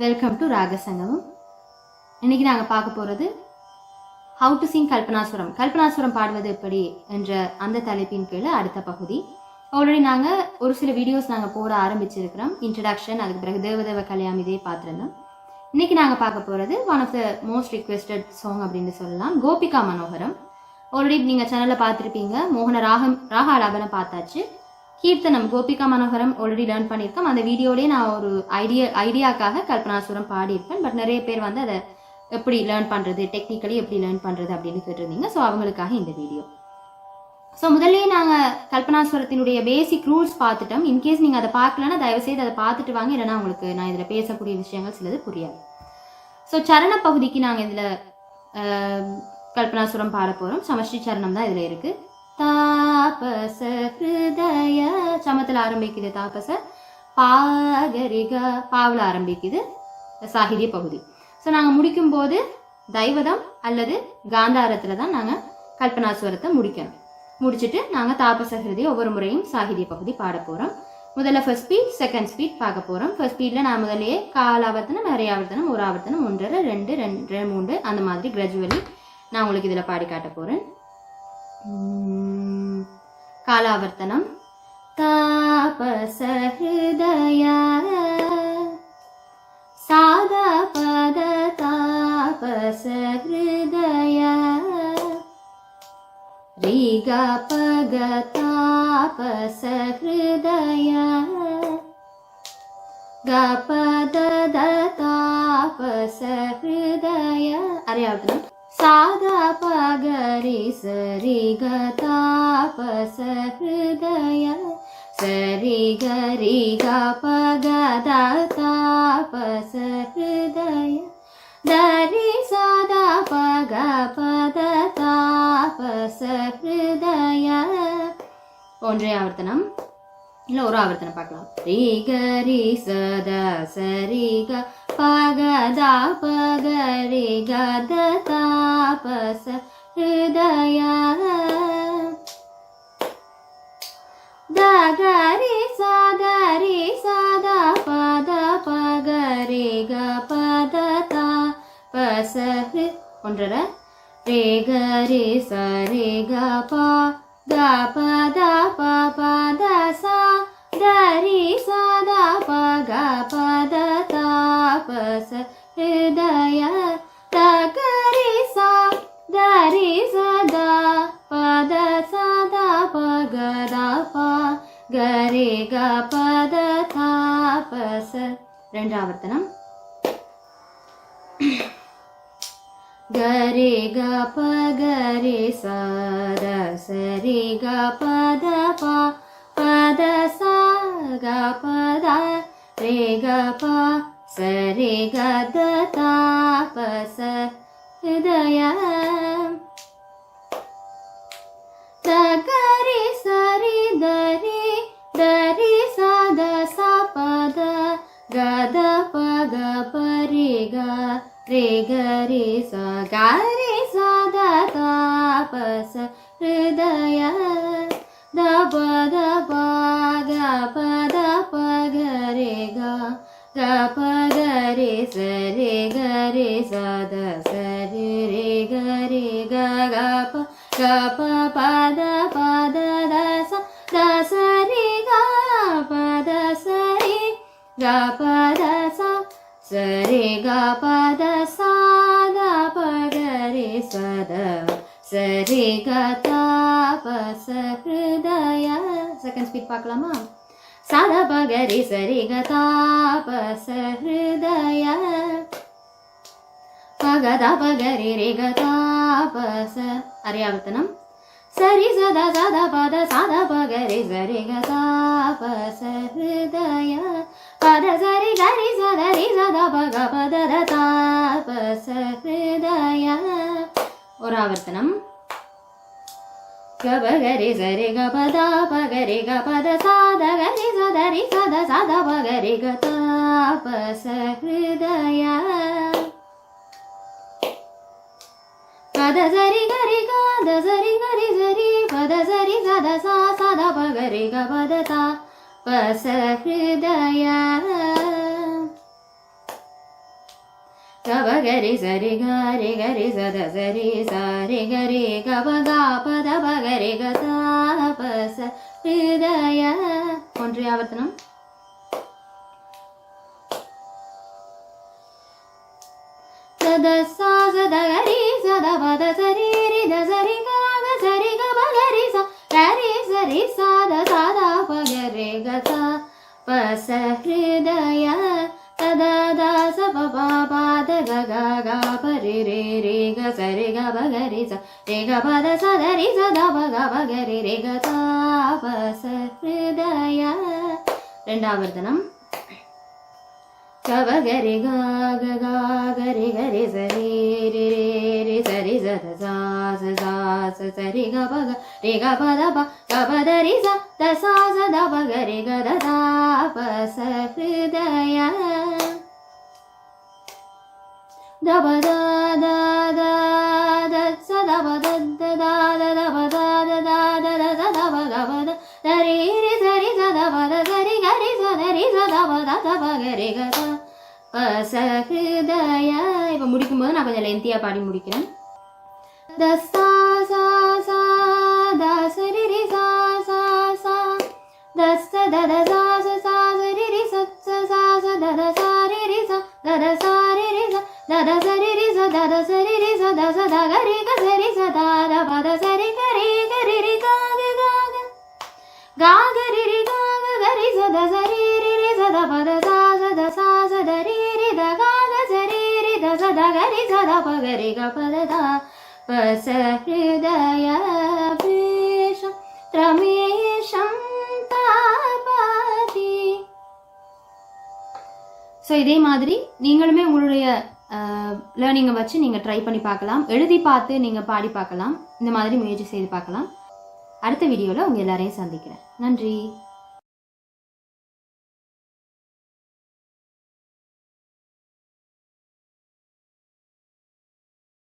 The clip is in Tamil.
வெல்கம் டு ராகசங்கமம் இன்னைக்கு நாங்கள் பார்க்க போகிறது how to sing Kalpanasuram Kalpanasuram பாடுவது எப்படி என்ற அந்த தலைப்பின் கீழே அடுத்த பகுதி. ஆல்ரெடி நாங்கள் ஒரு சில வீடியோஸ் நாங்கள் போட ஆரம்பிச்சிருக்கிறோம். இன்ட்ரடக்ஷன் அதுக்கு பிறகு தேவதேவ கல்யாணம் இதே பார்த்துருந்தோம். இன்னைக்கு நாங்கள் பார்க்க போகிறது one of the most requested song அப்படின்னு சொல்லலாம். கோபிகா மனோகரம். ஆல்ரெடி நீங்கள் சேனலில் பார்த்துருப்பீங்க. மோகன ராகம் ராக ஆலாபனை பார்த்தாச்சு. கீர்த்தனம் கோபிகா மனோகரம் ஆல்ரெடி லேர்ன் பண்ணியிருக்கோம். அந்த வீடியோலேயே நான் ஒரு ஐடியா ஐடியாக்காக கல்பனாசுரம் பாடியிருப்பேன். பட் நிறைய பேர் வந்து அதை எப்படி லேர்ன் பண்ணுறது டெக்னிக்கலி எப்படி லேர்ன் பண்ணுறது அப்படின்னு கேட்டிருந்தீங்க. ஸோ அவங்களுக்காக இந்த வீடியோ ஸோ முதல்ல நாங்கள் கல்பனாசுரத்தினுடைய பேசிக் ரூல்ஸ் பார்த்துட்டோம். இன்கேஸ் நீங்கள் அதை பார்க்கலன்னா தயவுசெய்து அதை பார்த்துட்டு வாங்க. இல்லைன்னா உங்களுக்கு நான் இதில் பேசக்கூடிய விஷயங்கள் சிலது புரியாது. ஸோ சரண பகுதிக்கு நாங்கள் இதில் கல்பனாசுரம் பாட போகிறோம் சமஷ்டி சரணம் தான் இதில் இருக்குது தாபச ஹிருதய. சமத்தில் ஆரம்பிக்குது தாபச பாகரிக பாவில் ஆரம்பிக்குது சாகித்ய பகுதி. ஸோ நாங்கள் முடிக்கும்போது தைவதம் அல்லது காந்தாரத்தில் தான் நாங்கள் கல்பனாசுவரத்தை முடிக்கணும். முடிச்சுட்டு நாங்கள் தாபச ஹிருதய ஒவ்வொரு முறையும் சாகித்ய பகுதி பாட போகிறோம் முதல்ல ஃபர்ஸ்ட் ஸ்பீட் செகண்ட் ஸ்பீட் பார்க்க போகிறோம் ஃபர்ஸ்ட் ஸ்பீடில் நான் முதல்லையே கால் ஆவர்த்தனம் நிறைய ஆவர்த்தனம் ஒரு ஆவர்த்தனம் ஒன்றரை ரெண்டு ரெண்டு மூன்று அந்த மாதிரி கிராஜுவலி நான் உங்களுக்கு இதில் பாடி காட்ட போகிறேன் காலாவர்த்தனம் தாபச ஹிருதய சாதா பத தாபச ஹிருதய ரிக பக தாபச ஹிருதய கபத தாபச ஹிருதய அரையாவர்த்தனம் பகரி சரி கதாபச ஹிருதய சரி கரி கபகத தாபச ஹிருதய தரி சாதா பக பத தாபச ஹிருதய ஒன்றை ஆவர்த்தனம் இல்லை ஒரு ஆவர்த்தனம் பார்க்கலாம். ரீ கரி சதா சரி க பகதா பகரி கத தாபச ஹிருதய தகரி சதரி சதா பத பகரி க பத தாபச ஹி ஒன்றரை. ரே கரி சரி க பா க பத ப பத சா பா கரே க பத தாபச ரெண்டாவர்த்தனம். கரே க ப கரே சாத சரி க பத பா பத சா க பத ரே க பா சரி க த தாபச ஹிருதயம் रे गरे स गा रे सा दा दा पस हृदय द प द प ग प द प ग रे ग ग प ग रे स रे ग रे स द स रे रे ग रे ग ग प ग प प द प द द स द स रे ग प द स रे ग प சரி க பத சாத பதரே சத சரி க தாபச ஹிருதய செகண்ட் ஸ்பீட் பார்க்கலாமா? சத பகரி சரி க தாபச ஹிருதய பகத பகரி ரே க தாபச அரியாவர்த்தனம் சரி சத சத பத சத பகரி சரி க பத சரி கரி சதரி சத பக பத தாபச ஹிருதய ஒரு ஆவர்த்தனம் கபகரி சரி கபதா பகரி கபத பத சாத கரி சதரி சத சத பகரி க தாபச ஹிருதய பத சரி கரி காத சரி கரி சரி பத சரி சத சா சத பகரி க தா பச ஹிருதய கப கரி சரி கரி கரி சத சரி சரி கரி கப காபத பகரி கதாபச ஹிருதய ஒன்றிய ஆவர்த்தனம் சத சா சத கரி சத பச ஹிருதய ததா தாச பபா பாத க க க பரி ரே ரே க சரி க ப க ரி ச ரே க பத ச த ரி ச த ப க ப க ரி ரே க தா ப ச ஹிருதய ரெண்டாவர்த்தனம் கப க ரி க க க க ரி க ரி ச ரி ரி ரே ரி ச ரி ச த சா ச சா ச ச ரி க ப க ரி க ப த ப க ப த ரி ச த சா ச த ப க ரி க த தா ப ச ஹிருதய த ப த த த த ச த ப த த த த த ப த த த த த த த ப க ப த த ரி ரி ச ரி ச த ப த ச ரி க ரி ச த ரி ச த ப த த ப க ரி க த ப ச ஹிருதய இப்போ முடிக்கும்போது நான் கொஞ்சம் லென்த்தியாக பாடி முடிக்கிறேன். த சா சா சா த ச ரி ரி சா சா சா த ச த ஸோ இதே மாதிரி நீங்களுமே உங்களுடைய லேர்னிங்கை வச்சு நீங்கள் ட்ரை பண்ணி பார்க்கலாம் எழுதி பார்த்து நீங்கள் பாடி பார்க்கலாம் இந்த மாதிரி முயற்சி செய்து பார்க்கலாம் அடுத்த வீடியோவில் உங்கள் எல்லாரையும் சந்திக்கிறேன் நன்றி